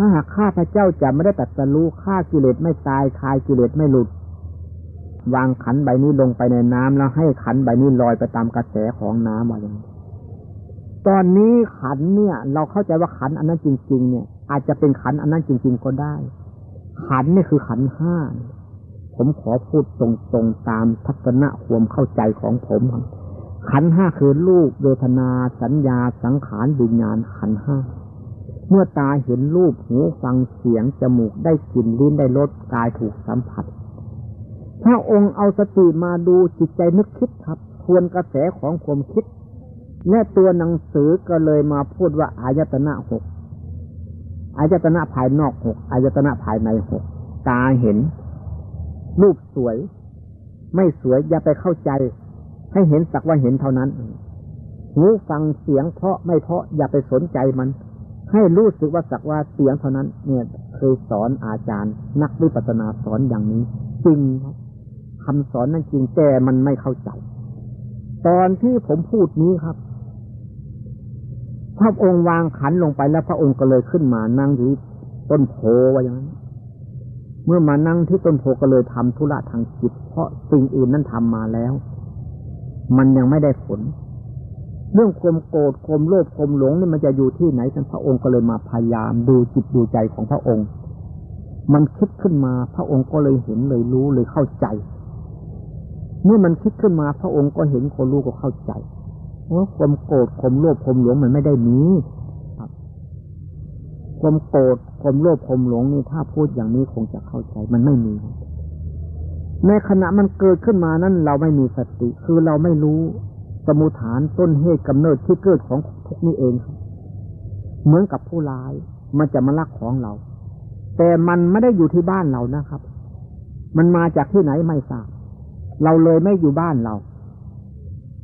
ถ้าหากข้าพระเจ้าจะไม่ได้ตัดสรู้ฆ่ากิเลสไม่ตายคายกิเลสไม่หลุด วางขันใบนี้ลงไปในน้ำแล้วให้ขันใบนี้ลอยไปตามกระแสของน้ำว่าอย่างนี้ตอนนี้ขันเนี่ย เราเข้าใจว่าขันอันนั้นจริง ๆ เนี่ย อาจจะเป็นขันอันนั้นจริง ๆ ก็ได้ ขันนี่คือขันห้าผมขอพูดตรงๆตามทัศนะความเข้าใจของผมขันห้าคือรูปเวทนาสัญญาสังขารวิญญาณขันห้า เมื่อตาเห็นรูปหูฟังเสียง จมูกได้กลิ่นลิ้นได้รสกายถูกสัมผัสถ้าองค์เอาสติมาดูจิตใจนึกคิดครับ ทวนกระแสของความคิด และตัวหนังสือก็เลยมาพูดว่าอายตนะหกอายตนะภายนอกหกอายตนะภายในหกตาเห็น รูปสวย ไม่สวยอย่าไปเข้าใจ ให้เห็นสักว่าเห็นเท่านั้น หูฟังเสียงเพราะไม่เพราะอย่าไปสนใจมัน ให้รู้สึกว่าสักว่าเสียงเท่านั้น เนี่ยเคยสอนอาจารย์ นักวิปัสสนาสอนอย่างนี้ จริงครับคำสอนนั้นจริงแต่มันไม่เข้าใจ ตอนที่ผมพูดนี้ครับพระองค์วางขันลงไปแล้วพระองค์ก็เลยขึ้นมานั่งที่ต้นโพว่าอย่างนั้นเมื่อมานั่งที่ต้นโพก็เลยทำธุระทางจิต เพราะสิ่งอื่นนั้นทำมาแล้ว มันยังไม่ได้ผล เรื่องความโกรธความโลภความหลงนี่มันจะอยู่ที่ไหนท่านพระองค์ก็เลยมาพยายามดูจิตดูใจของพระองค์ มันคิดขึ้นมาพระองค์ก็เลยเห็นเลยรู้เลยเข้าใจ เมื่อมันคิดขึ้นมาพระองค์ก็เห็นคนรู้ก็เข้าใจว่าความโกรธความโลภความหลงมันไม่ได้มีความโกรธความโลภความหลงนี่ถ้าพูดอย่างนี้คงจะเข้าใจมันไม่มีในขณะมันเกิดขึ้นมานั้นเราไม่มีสติ คือเราไม่รู้ สมุฐานต้นเหตุกำเนิดที่เกิดของทุกนี้เองครับเหมือนกับผู้ร้าย มันจะมาลักของเรา แต่มันไม่ได้อยู่ที่บ้านเรานะครับ มันมาจากที่ไหนไม่ทราบเราเลยไม่อยู่บ้านเรา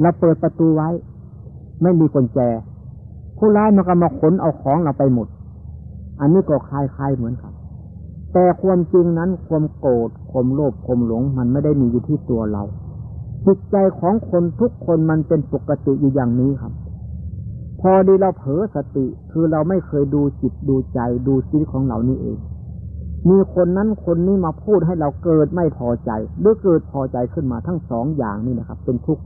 เราเปิดประตูไว้ ไม่มีกุญแจ ผู้ร้ายมันก็มาขนเอาของเราไปหมด อันนี้ก็คลายๆเหมือนกันแต่ความจริงนั้นความโกรธความโลภความหลง มันไม่ได้มีอยู่ที่ตัวเรา จิตใจของคนทุกคนมันเป็นปกติอยู่อย่างนี้ครับ พอดีเราเผลอสติ คือเราไม่เคยดูจิตดูใจดูชีวิตของเรานี่เอง มีคนนั้นคนนี้มาพูดให้เราเกิดไม่พอใจ หรือเกิดพอใจขึ้นมาทั้งสองอย่างนี่นะครับ เป็นทุกข์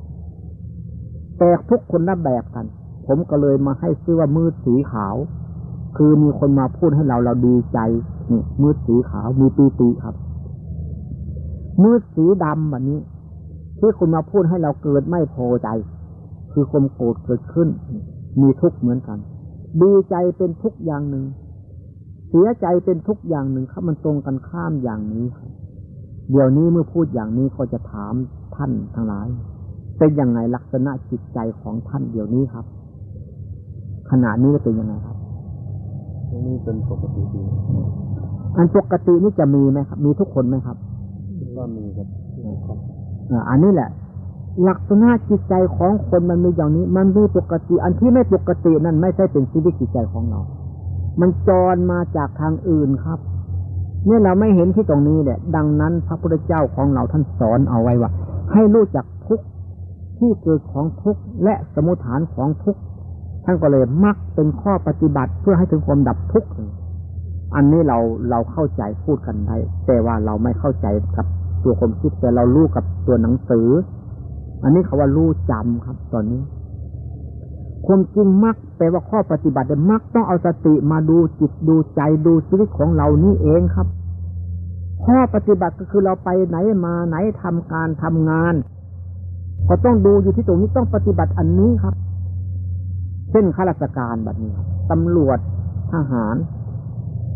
แต่ทุกคนละแบบกัน ผมก็เลยมาให้ซื้อว่ามืดสีขาว คือมีคนมาพูดให้เราเราดีใจนี่มืดสีขาวมีปีติครับมืดสีดำแบบนี้ ที่คนมาพูดให้เราเกิดไม่พอใจ คือความโกรธเกิดขึ้น มีทุกข์เหมือนกัน ดีใจเป็นทุกอย่างหนึ่ง เสียใจเป็นทุกอย่างหนึ่งครับมันตรงกันข้ามอย่างนี้ครับเดี๋ยวนี้เมื่อพูดอย่างนี้ก็จะถามท่านทั้งหลาย เป็นยังไงลักษณะจิตใจของท่านเดี๋ยวนี้ครับ ขณะนี้เป็นยังไงครับนี่เป็นปกติดีอันปกตินี่จะมีไหมครับ มีทุกคนไหมครับก็มีครับ อันนี้แหละ ลักษณะจิตใจของคนมันมีอย่างนี้ มันมีปกติ อันที่ไม่ปกตินั่นไม่ใช่เป็นชีวิตจิตใจของเรา มันจรมาจากทางอื่นครับ เนี่ยเราไม่เห็นที่ตรงนี้แหละ ดังนั้นพระพุทธเจ้าของเราท่านสอนเอาไว้ว่า ให้รู้จักทุกที่เกิดของทุกและสมุทฐานของทุกท่านก็เลยมักเป็นข้อปฏิบัติเพื่อให้ถึงความดับทุกข์อันนี้เราเราเข้าใจพูดกันได้แต่ว่าเราไม่เข้าใจกับ ตัวความคิดแต่เรารู้กับตัวหนังสือ อันนี้เขาว่ารู้จำครับ ตอนนี้ ความจริงมักแปลว่าข้อปฏิบัติมักต้องเอาสติมาดูจิตดูใจดูชีวิตของเรานี่เองครับ ข้อปฏิบัติก็คือเราไปไหนมาไหนทำการทำงานก็ต้องดูอยู่ที่ตรงนี้ต้องปฏิบัติอันนี้ครับ เช่นข้าราชการแบบนี้ครับตำรวจทหาร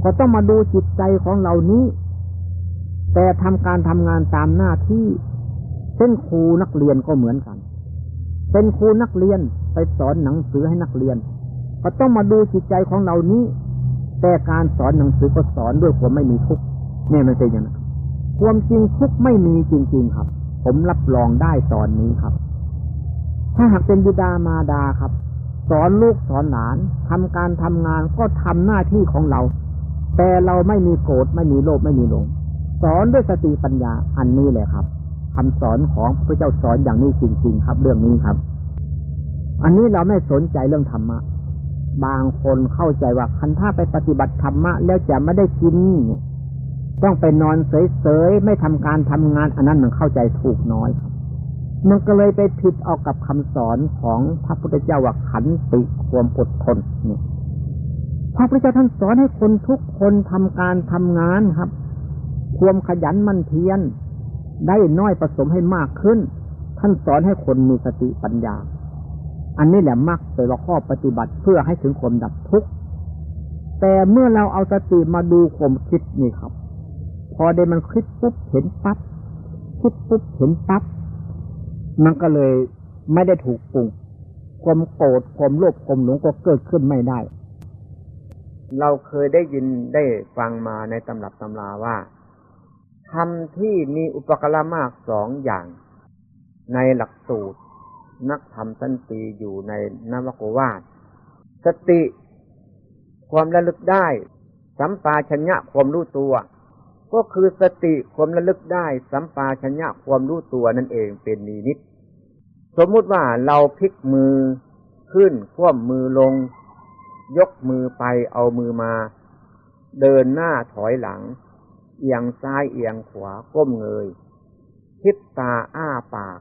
ก็ต้องมาดูจิตใจของเหล่านี้ แต่ทำการทำงานตามหน้าที่เช่นครูนักเรียนก็เหมือนกัน เป็นครูนักเรียนไปสอนหนังสือให้นักเรียนก็ต้องมาดูจิตใจของเหล่านี้ แต่การสอนหนังสือก็สอนด้วยความไม่มีทุกข์เนี่ยมันเป็นอย่างนั้นความจริงทุกข์ไม่มีจริง ๆครับ ผมรับรองได้ตอนนี้ครับ ถ้าหากเป็นบิดามารดาครับ สอนลูกสอนหลานทำการทำงานก็ทำหน้าที่ของเรา แต่เราไม่มีโกรธไม่มีโลภไม่มีหลง สอนด้วยสติปัญญาอันนี้แหละครับคำสอนของพระเจ้าสอนอย่างนี้จริง ๆ ครับ เรื่องนี้ครับ อันนี้เราไม่สนใจเรื่องธรรมะ บางคนเข้าใจว่าคันถ้าไปปฏิบัติธรรมะแล้วจะไม่ได้กิน ต้องไปนอนเฉยๆไม่ทำการทำงาน อันนั้นมันเข้าใจถูกน้อยครับมันก็เลยไปผิดเอากับคำสอนของพระพุทธเจ้าว่าขันติความอดทนเนี่ยพระพุทธเจ้าท่านสอนให้คนทุกคนทำการทำงานครับ ความขยันมั่นเพียรได้น้อยผสมให้มากขึ้น ท่านสอนให้คนมีสติปัญญา อันนี้แหละมักเป็นข้อปฏิบัติเพื่อให้ถึงความดับทุกข์แต่เมื่อเราเอาสติมาดูความคิดนี่ครับ พอได้มันคิดปุ๊บเห็นปั๊บคิดปุ๊บเห็นปั๊บมันก็เลยไม่ได้ถูกปรุงความโกรธความโลภความหลงก็เกิดขึ้นไม่ได้ เราเคยได้ยินได้ฟังมาในตำรับตำราว่า ธรรมที่มีอุปกรณ์มากสองอย่าง ในหลักสูตร นักธรรมสันติอยู่ในนวโกวาทสติ ความระลึกได้ สัมปาชัญญะความรู้ตัว ก็คือสติความระลึกได้ สัมปาชัญญะความรู้ตัวนั่นเองเป็นนิมิตสมมุติว่าเราพลิกมือขึ้นคว่ำมือลง ยกมือไปเอามือมา เดินหน้าถอยหลัง เอียงซ้ายเอียงขวาก้มเงยคิดตาอ้าปาก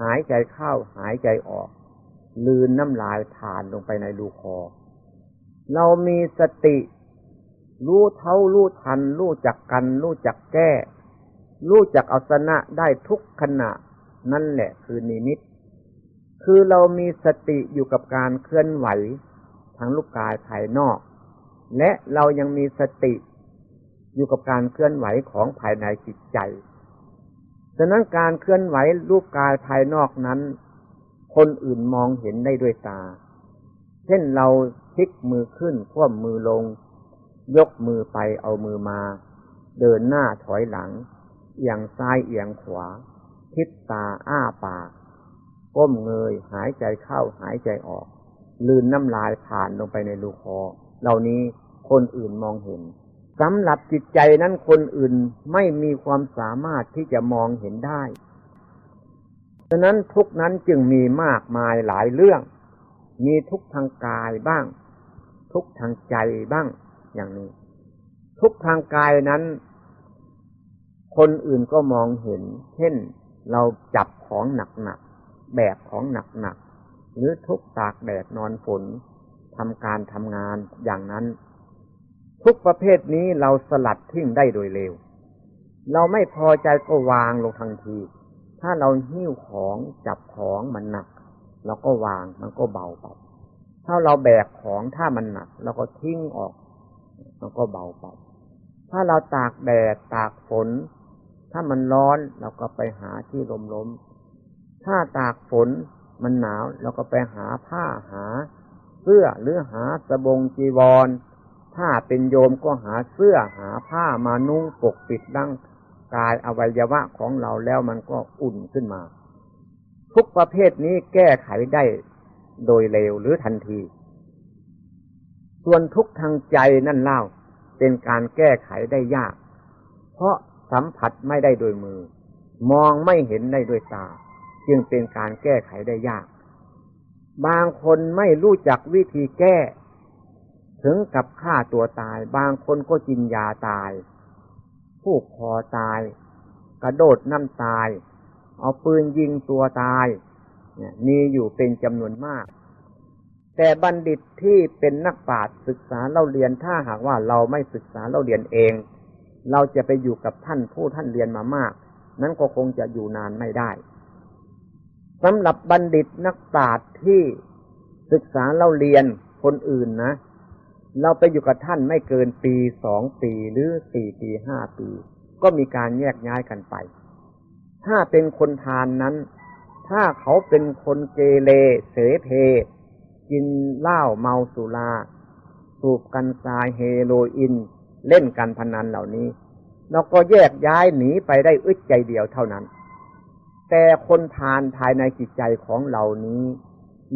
หายใจเข้าหายใจออก ลืนน้ำลายผ่านลงไปในรูคอ เรามีสติ รู้เท่ารู้ทัน รู้จักกัน รู้จักแก้ รู้จักเอาชนะได้ทุกขณะ นั่นแหละคือนิมิต คือเรามีสติอยู่กับการเคลื่อนไหวทางลูกกายภายนอก และเรายังมีสติ อยู่กับการเคลื่อนไหวของภายในจิตใจฉะนั้นการเคลื่อนไหวรูปกายภายนอกนั้น คนอื่นมองเห็นได้ด้วยตา เช่นเราพลิกมือขึ้นคว่ำมือลง ยกมือไปเอามือมา เดินหน้าถอยหลัง เอียงซ้ายเอียงขวา ทิศตาอ้าปาก ก้มเงยหายใจเข้าหายใจออก ลืนน้ำลายผ่านลงไปในรูคอ เหล่านี้คนอื่นมองเห็น สำหรับจิตใจนั้นคนอื่นไม่มีความสามารถที่จะมองเห็นได้ฉะนั้นทุกนั้นจึงมีมากมายหลายเรื่อง มีทุกทางกายบ้าง ทุกทางใจบ้าง อย่างนี้ ทุกทางกายนั้น คนอื่นก็มองเห็น เช่นเราจับของหนักๆแบกของหนักๆหรือทุกตากแดดนอนฝนทำการทำงานอย่างนั้น ทุกประเภทนี้เราสลัดทิ้งได้โดยเร็ว เราไม่พอใจก็วางลงทันที ถ้าเราหิ้วของจับของมันหนักเราก็วางมันก็เบาไป ถ้าเราแบกของถ้ามันหนักเราก็ทิ้งออก มันก็เบาไป ถ้าเราตากแดดตากฝน ถ้ามันร้อนเราก็ไปหาที่ลมลมถ้าตากฝนมันหนาวเราก็ไปหาผ้าหา เสื้อหรือหาสบงจีวร ถ้าเป็นโยมก็หาเสื้อหาผ้ามานุ่งปกปิดดั้งกายอวัยวะของเราแล้วมันก็อุ่นขึ้นมา ทุกประเภทนี้แก้ไขได้โดยเร็วหรือทันที ส่วนทุกทางใจนั่นเล่าเป็นการแก้ไขได้ยาก เพราะสัมผัสไม่ได้โดยมือ มองไม่เห็นได้ด้วยตา จึงเป็นการแก้ไขได้ยาก บางคนไม่รู้จักวิธีแก้ ถึงกับฆ่าตัวตาย บางคนก็กินยาตาย ผูกคอตาย กระโดดน้ำตาย เอาปืนยิงตัวตายเนี่ยมีอยู่เป็นจำนวนมาก แต่บัณฑิตที่เป็นนักปราชญ์ศึกษาเล่าเรียนถ้าหากว่าเราไม่ศึกษาเล่าเรียนเอง เราจะไปอยู่กับท่านผู้ท่านเรียนมามาก นั้นก็คงจะอยู่นานไม่ได้สำหรับบัณฑิตนักปราชญ์ที่ศึกษาเล่าเรียนคนอื่นนะ เราไปอยู่กับท่านไม่เกินปีสองปีหรือสี่ปีห้าปี ก็มีการแยกย้ายกันไป ถ้าเป็นคนทานนั้น ถ้าเขาเป็นคนเกเรเสเพ กินเหล้าเมาสุรา สูบกันทราเฮโรอีนเล่นการพนันเหล่านี้เราก็แยกย้ายหนีไปได้อึดใจเดียวเท่านั้น แต่คนทานภายในจิตใจของเรานี้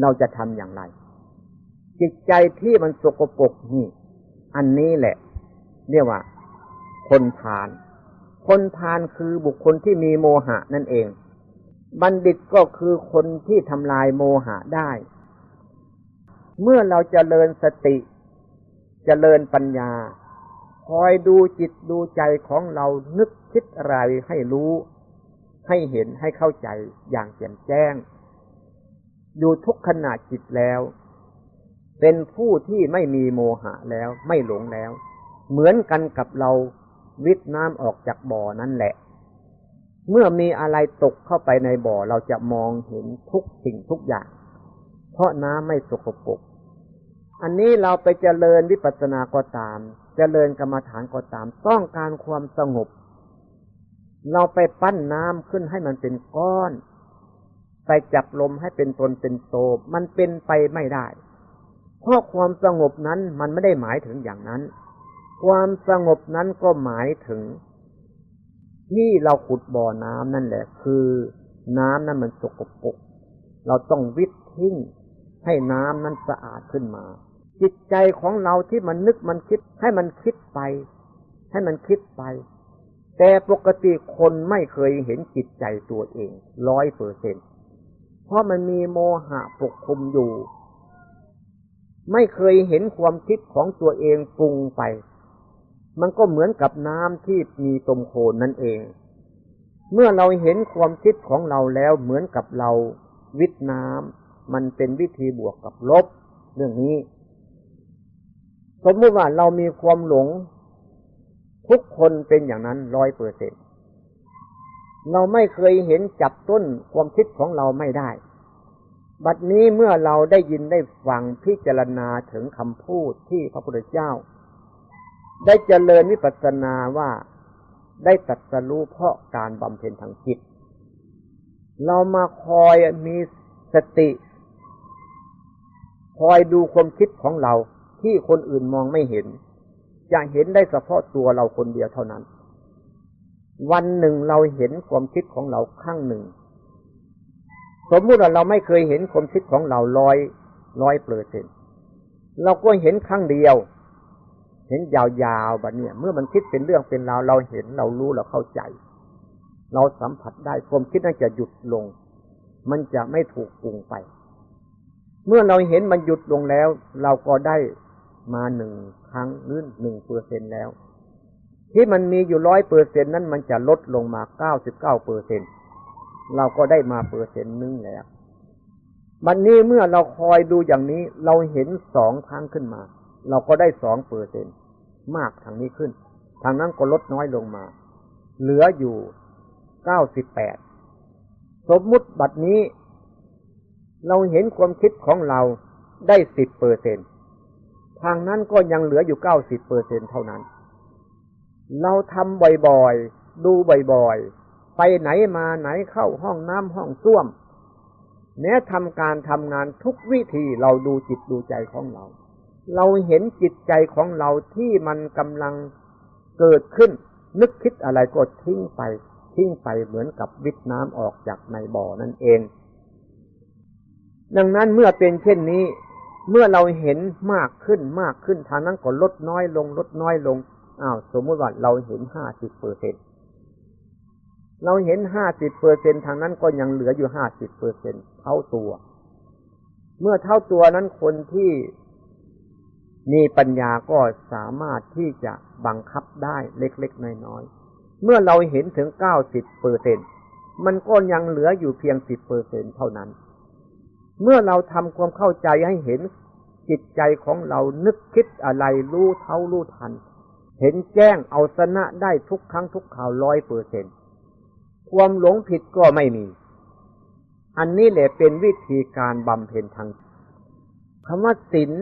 เราจะทำอย่างไร จิตใจที่มันสกปรกนี่ อันนี้แหละ เรียกว่า คนทานคนทานคือบุคคลที่มีโมหะนั่นเอง บัณฑิตก็คือคนที่ทำลายโมหะได้ เมื่อเราจเจริญสติจเจริญปัญญา คอยดูจิตดูใจของเรานึกคิดอะไรให้รู้ ให้เห็นให้เข้าใจอย่างแจ่มแจ้ง อยู่ทุกขณะจิตแล้ว เป็นผู้ที่ไม่มีโมหะแล้วไม่หลงแล้ว เหมือนกันกับเราวิทน้ำออกจากบ่อนั่นแหละ เมื่อมีอะไรตกเข้าไปในบ่อเราจะมองเห็นทุกสิ่งทุกอย่าง เพราะน้ำไม่สกปรกอันนี้เราไปเจริญวิปัสสนาก็ตาม เจริญกรรมฐานก็ตาม ต้องการความสงบ เราไปปั้นน้ำขึ้นให้มันเป็นก้อน ไปจับลมให้เป็นตนเป็นโต มันเป็นไปไม่ได้ เพราะความสงบนั้นมันไม่ได้หมายถึงอย่างนั้น ความสงบนั้นก็หมายถึง ที่เราขุดบ่อน้ำนั่นแหละ คือน้ำนั้นมันสกปรกเราต้องวิททิ้งให้น้ำนั้นสะอาดขึ้นมา จิตใจของเราที่มันนึกมันคิดให้มันคิดไป ให้มันคิดไป แต่ปกติคนไม่เคยเห็นจิตใจตัวเองร้อยเปอร์เซ็นเพราะมันมีโมหะปกคลุมอยู่ ไม่เคยเห็นความคิดของตัวเองปรุงไป มันก็เหมือนกับน้ำที่มีตมโคนนั่นเอง เมื่อเราเห็นความคิดของเราแล้วเหมือนกับเราวิทน้ำมันเป็นวิธีบวกกับลบ เรื่องนี้ สมมติว่าเรามีความหลง ทุกคนเป็นอย่างนั้นร้อยเปอร์เซ็นเราไม่เคยเห็นจับต้นความคิดของเราไม่ได้ บัดนี้เมื่อเราได้ยินได้ฟังพิจารณาถึงคำพูดที่พระพุทธเจ้า ได้เจริญวิปัสสนาว่าได้ตัดสรู้เพราะการบำเพ็ญทางจิต เรามาคอยมีสติ คอยดูความคิดของเราที่คนอื่นมองไม่เห็น จะเห็นได้เฉพาะตัวเราคนเดียวเท่านั้น วันหนึ่งเราเห็นความคิดของเราข้างหนึ่ง สมมุติว่าเราไม่เคยเห็นความคิดของเราร้อยร้อยเปอร์เซ็นเราก็เห็นครั้งเดียว เห็นยาวๆแบบนี้เมื่อมันคิดเป็นเรื่องเป็นราวเราเห็นเรารู้เราเข้าใจ เราสัมผัสได้ความคิดนั้นจะหยุดลง มันจะไม่ถูกปรุงไป เมื่อเราเห็นมันหยุดลงแล้ว เราก็ได้มาหนึ่งครั้งหรือหนึ่งเปอร์เซ็นแล้ว ที่มันมีอยู่ร้อยเปอร์เซ็นนั้นมันจะลดลงมาเก้าสิบเก้าเปอร์เซ็น เราก็ได้มาเปอร์เซ็นต์นึงแล้วมันนี้เมื่อเราคอยดูอย่างนี้ เราเห็นสองครั้งขึ้นมา เราก็ได้สองเปอร์เซ็นมากทางนี้ขึ้น ทางนั้นก็ลดน้อยลงมา เหลืออยู่เก้าสิบแปดสมมุติบัดนี้ เราเห็นความคิดของเราได้สิบเปอร์เซ็นทางนั้นก็ยังเหลืออยู่เก้าสิบเปอร์เซ็นเท่านั้น เราทำบ่อยๆ ดูบ่อยๆ ไปไหนมาไหนเข้าห้องน้ำห้องส้วมเนี้ทำการทำงานทุกวิธีเราดูจิตดูใจของเรา เราเห็นจิตใจของเราที่มันกำลังเกิดขึ้น นึกคิดอะไรก็ทิ้งไป ทิ้งไปเหมือนกับวิทน้ำออกจากในบ่อนั่นเอง ดังนั้นเมื่อเป็นเช่นนี้ เมื่อเราเห็นมากขึ้นมากขึ้นทางนั้นก็ลดน้อยลงลดน้อยลงอ้าวสมมติว่าเราเห็นห้าสิบเปอร์เซ็นต เราเห็นห้าสิบเปอร์เซ็นทางนั้นก็ยังเหลืออยู่ห้าสิบเปอร์เซ็นเท่าตัว เมื่อเท่าตัวนั้นคนที่มีปัญญาก็สามารถที่จะบังคับได้เล็กๆน้อยๆ เมื่อเราเห็นถึงเก้าสิบเปอร์เซ็นมันก็ยังเหลืออยู่เพียงสิบเปอร์เซ็นเท่านั้น เมื่อเราทำความเข้าใจให้เห็นจิตใจของเรานึกคิดอะไรรู้เท่ารู้ทัน เห็นแจ้งเอาชนะได้ทุกครั้งทุกข่าวร้อยเปอร์เซ็น ความหลงผิดก็ไม่มี อันนี้แหละเป็นวิธีการบำเพ็ญทางคำว่าศีล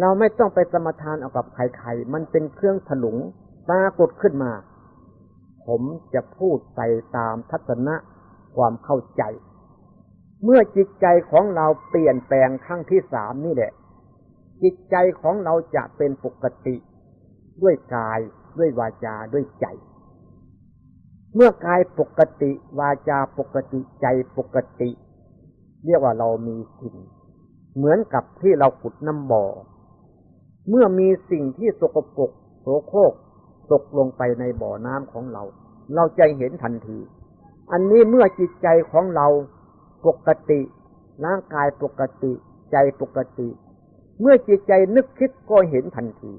เราไม่ต้องไปสมทานเอากับใครๆมันเป็นเครื่องถลุงปรากฏขึ้นมา ผมจะพูดไปตามทัศนะความเข้าใจ เมื่อจิตใจของเราเปลี่ยนแปลงครั้งที่สามนี่แหละ จิตใจของเราจะเป็นปกติ ด้วยกายด้วยวาจาด้วยใจ เมื่อกายปกติวาจาปกติใจปกติ เรียกว่าเรามีสิ่งเหมือนกับที่เราขุดน้ำบ่อ เมื่อมีสิ่งที่สกปรกโสโครกตกลงไปในบ่อน้ำของเรา เราจะเห็นทันที อันนี้เมื่อจิตใจของเราปกติร่างกายปกติ ใจปกติ เมื่อจิตใจนึกคิดก็เห็นทันที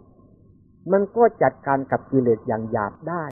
มันก็จัดการกับกิเลสอย่างหยาบได้